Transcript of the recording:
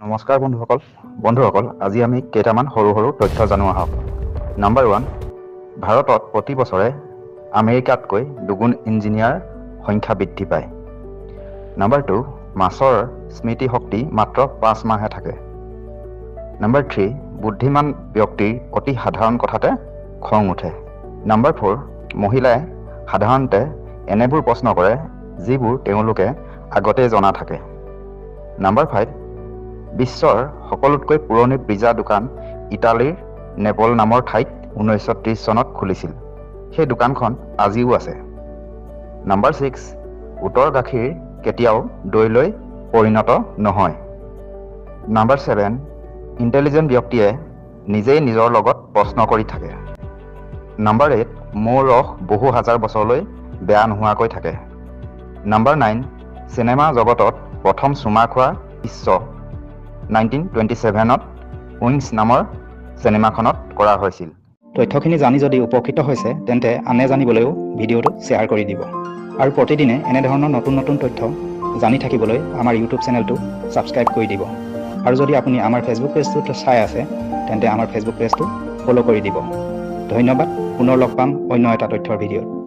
নমস্কাৰ বন্ধুসকল। বন্ধুসকল আজি আমি কেইটামান সৰু সৰু তথ্য জানো আহক। নাম্বাৰ ওৱান ভাৰতত প্ৰতি বছৰে আমেৰিকাতকৈ দুগুণ ইঞ্জিনিয়াৰ সংখ্যা বৃদ্ধি পায়। নাম্বাৰ টু মাছৰ স্মৃতিশক্তি মাত্ৰ পাঁচ মাহহে থাকে। নাম্বাৰ থ্ৰী বুদ্ধিমান ব্যক্তিৰ অতি সাধাৰণ কথাতে খং উঠে। নাম্বাৰ ফ'ৰ মহিলাই সাধাৰণতে এনেবোৰ প্ৰশ্ন কৰে যিবোৰ তেওঁলোকে আগতেই জনা থাকে। নাম্বাৰ ফাইভ বিশ্বৰ সকলোতকৈ পুৰণি পিজ্জা দোকান ইটালীৰ নেপল নামৰ ঠাইত ঊনৈছশ ত্ৰিছ চনত খুলিছিল। সেই দোকানখন আজিও আছে। নাম্বাৰ ছিক্স উটৰ গাখীৰ কেতিয়াও দৈলৈ পৰিণত নহয়। নাম্বাৰ ছেভেন ইণ্টেলিজেণ্ট ব্যক্তিয়ে নিজেই নিজৰ লগত প্ৰশ্ন কৰি থাকে। নাম্বাৰ এইট মৌৰ ৰস বহু হাজাৰ বছৰলৈ বেয়া নোহোৱাকৈ থাকে। নাম্বাৰ নাইন চিনেমা জগতত প্ৰথম চুমা খোৱা বিশ্ব নাইনটিন টুৱেণ্টি ছেভেনত উইংছ নামৰ চিনেমাখনত কৰা হৈছিল। তথ্যখিনি জানি যদি উপকৃত হৈছে তেন্তে আনে জানিবলৈও ভিডিঅ'টো শ্বেয়াৰ কৰি দিব। আৰু প্ৰতিদিনে এনেধৰণৰ নতুন নতুন তথ্য জানি থাকিবলৈ আমাৰ ইউটিউব চেনেলটো ছাবস্ক্ৰাইব কৰি দিব। আৰু যদি আপুনি আমাৰ ফেচবুক পেজটোত চাই আছে তেন্তে আমাৰ ফেচবুক পেজটো ফ'ল' কৰি দিব। ধন্যবাদ পুনৰ লগ পাম অন্য এটা তথ্যৰ ভিডিঅ'ত।